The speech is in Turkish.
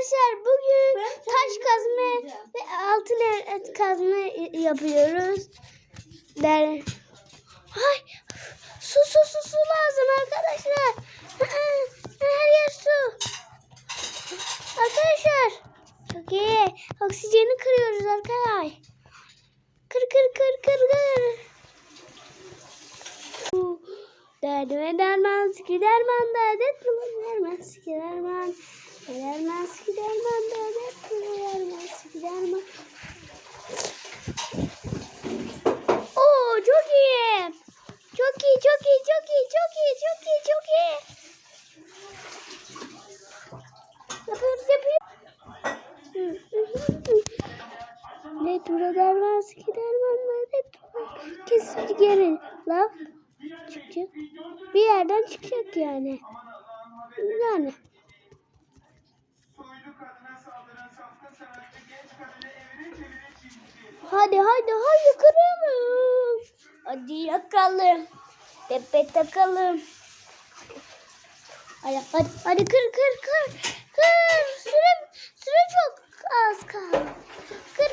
Arkadaşlar bugün taş kazma ve altın et kazma yapıyoruz. Der. Ay su su su su lazım arkadaşlar. Her yer su. Arkadaşlar çok iyi. Oksijeni kırıyoruz arkadaşlar. Kır kır kır kır kır. Derdi ve derman, siki derman, derdet mi derman, siki derman. Derman, derdet mi derman, siki derman. Oo çok iyi. Çok iyi, çok iyi, çok iyi, çok iyi, çok iyi, çok iyi. Yapıyoruz, yapıyoruz. Ne tura derman, siki derman, derdet mi? Kes geri. Laf çıkacak. Bir yerden çıkacak yani. Yani. Hadi hadi hadi kıralım. Hadi yakalım. Tepe takalım. Hadi hadi, hadi kır kır kır. Kır. Süre, süre çok az kaldı. Kır.